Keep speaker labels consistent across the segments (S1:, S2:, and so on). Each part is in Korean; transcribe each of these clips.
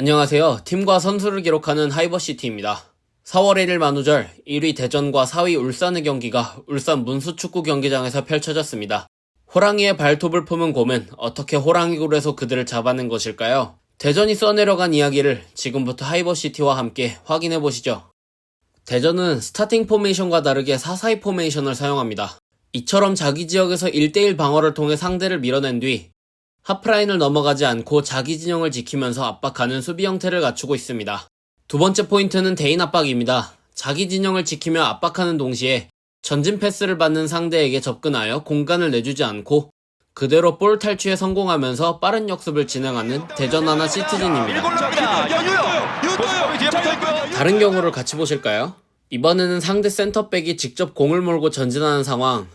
S1: 안녕하세요. 팀과 선수를 기록하는 하이버시티입니다. 4월 1일 만우절 1위 대전과 4위 울산의 경기가 울산 문수축구 경기장에서 펼쳐졌습니다. 호랑이의 발톱을 품은 곰은 어떻게 호랑이굴에서 그들을 잡아낸 것일까요? 대전이 써내려간 이야기를 지금부터 하이버시티와 함께 확인해 보시죠. 대전은 스타팅 포메이션과 다르게 4-4-2 포메이션을 사용합니다. 이처럼 자기 지역에서 1대1 방어를 통해 상대를 밀어낸 뒤 하프라인을 넘어가지 않고 자기 진영을 지키면서 압박하는 수비 형태를 갖추고 있습니다. 두 번째 포인트는 대인 압박입니다. 자기 진영을 지키며 압박하는 동시에 전진 패스를 받는 상대에게 접근하여 공간을 내주지 않고 그대로 볼 탈취에 성공하면서 빠른 역습을 진행하는 대전 하나
S2: 있고요.
S1: 다른 경우를 같이 보실까요? 이번에는 상대 센터백이 직접 공을 몰고 전진하는 상황.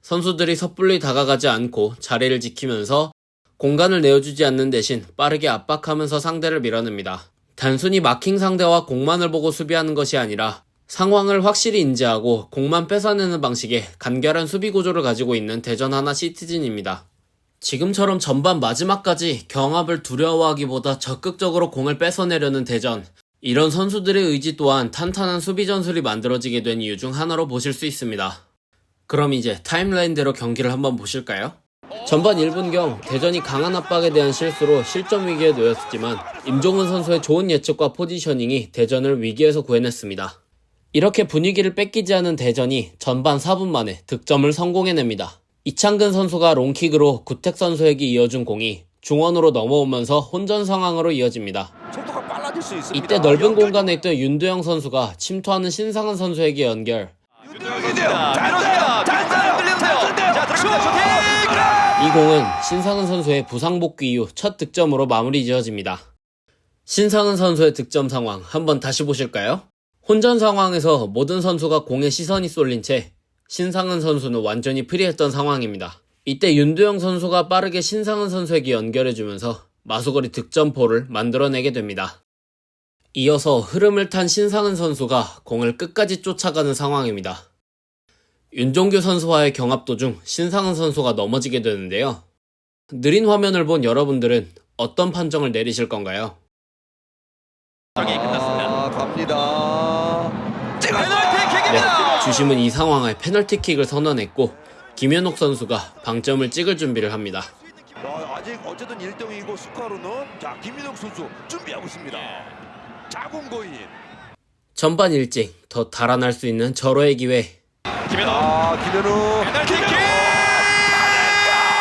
S1: 선수들이 섣불리 다가가지 않고 자리를 지키면서 공간을 내어주지 않는 대신 빠르게 압박하면서 상대를 밀어냅니다. 단순히 마킹 상대와 공만을 보고 수비하는 것이 아니라 상황을 확실히 인지하고 공만 뺏어내는 방식의 간결한 수비 구조를 가지고 있는 대전 하나 시티즌입니다. 지금처럼 전반 마지막까지 경합을 두려워하기보다 적극적으로 공을 뺏어내려는 대전. 이런 선수들의 의지 또한 탄탄한 수비 전술이 만들어지게 된 이유 중 하나로 보실 수 있습니다. 그럼 이제 타임라인대로 경기를 한번 보실까요? 전반 1분경 대전이 강한 압박에 대한 실수로 실점 위기에 놓였지만 임종훈 선수의 좋은 예측과 포지셔닝이 대전을 위기에서 구해냈습니다. 이렇게 분위기를 뺏기지 않은 대전이 전반 4분 만에 득점을 성공해냅니다. 이창근 선수가 롱킥으로 구택 선수에게 이어준 공이 중원으로 넘어오면서 혼전 상황으로 이어집니다.
S2: 속도가 빨라질 수 있습니다.
S1: 이때 넓은 공간에 있던 윤두영 선수가 침투하는 신상은 선수에게 연결.
S2: 유도형인데요. 잘했어요. 잘했어요. 들리세요. 자, 들어갑니다.
S1: 이 공은 신상은 선수의 부상 복귀 이후 첫 득점으로 마무리 지어집니다. 신상은 선수의 득점 상황 한번 다시 보실까요? 혼전 상황에서 모든 선수가 공에 시선이 쏠린 채 신상은 선수는 완전히 프리했던 상황입니다. 이때 윤두영 선수가 빠르게 신상은 선수에게 연결해주면서 마수거리 득점포를 만들어내게 됩니다. 이어서 흐름을 탄 신상은 선수가 공을 끝까지 쫓아가는 상황입니다. 윤종규 선수와의 경합 도중 신상은 선수가 넘어지게 되는데요. 느린 화면을 본 여러분들은 어떤 판정을 내리실 건가요?
S2: 아, 갑니다.
S1: 네. 주심은 이 상황에 페널티킥을 선언했고 김현옥 선수가 방점을 찍을 준비를 합니다.
S2: 어, 아직 어쨌든 1등이고 스코어로는 자 김민욱 선수 준비하고 있습니다. 자궁고인.
S1: 전반 일찍 더 달아날 수 있는 절호의 기회.
S2: 김현욱. 아 김현욱. 페널티킥.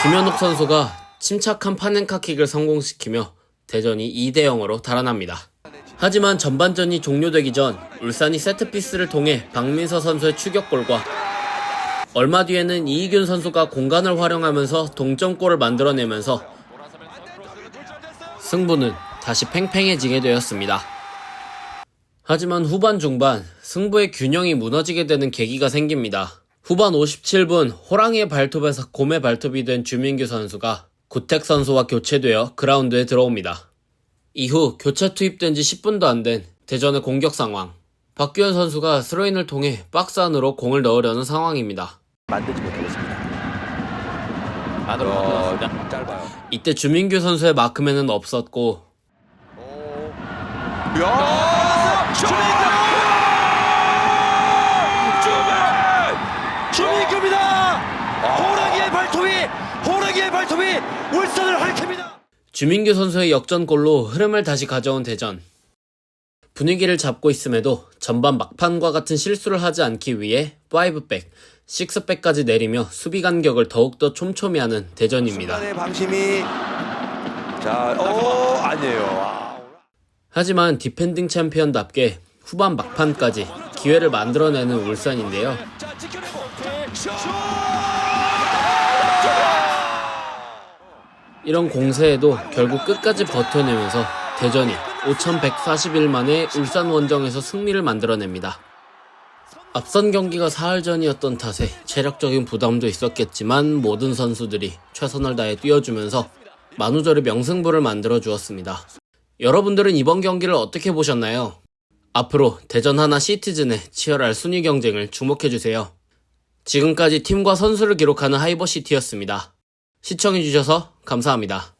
S1: 김현옥 선수가 침착한 파넨카킥을 성공시키며 대전이 2대 0으로 달아납니다. 하지만 전반전이 종료되기 전 울산이 세트피스를 통해 박민서 선수의 추격골과 얼마 뒤에는 이희균 선수가 공간을 활용하면서 동점골을 만들어내면서 승부는 다시 팽팽해지게 되었습니다. 하지만 후반 중반 승부의 균형이 무너지게 되는 계기가 생깁니다. 후반 57분 호랑이의 발톱에서 곰의 발톱이 된 주민규 선수가 구택 선수와 교체되어 그라운드에 들어옵니다. 이후 교체 투입된 지 10분도 안 된 대전의 공격 상황. 박규현 선수가 스로인을 통해 박스 안으로 공을 넣으려는 상황입니다.
S2: 만들지 못하고 있습니다.
S3: 안으로
S2: 어. 짧아요.
S1: 이때 주민규 선수의 마크맨은 없었고
S2: 오. 야! 주민규! 주민! 주민규입니다. 호랑이의 발톱이 호랑이 의 발톱이 울산을 핥힙니다.
S1: 주민규 선수의 역전골로 흐름을 다시 가져온 대전. 분위기를 잡고 있음에도 전반 막판과 같은 실수를 하지 않기 위해 5백, 6백까지 내리며 수비 간격을 더욱더 촘촘히 하는 대전입니다.
S2: 순간의 방심이 자, 오 아니에요. 아,
S1: 하지만 디펜딩 챔피언답게 후반 막판까지 기회를 만들어내는 울산인데요.
S2: 자, 지켜내고 슛!
S1: 이런 공세에도 결국 끝까지 버텨내면서 대전이 5141만에 울산 원정에서 승리를 만들어냅니다. 앞선 경기가 사흘 전이었던 탓에 체력적인 부담도 있었겠지만 모든 선수들이 최선을 다해 뛰어주면서 만우절의 명승부를 만들어 주었습니다. 여러분들은 이번 경기를 어떻게 보셨나요? 앞으로 대전 하나 시티즌의 치열할 순위 경쟁을 주목해주세요. 지금까지 팀과 선수를 기록하는 하이버시티였습니다. 시청해주셔서 감사합니다.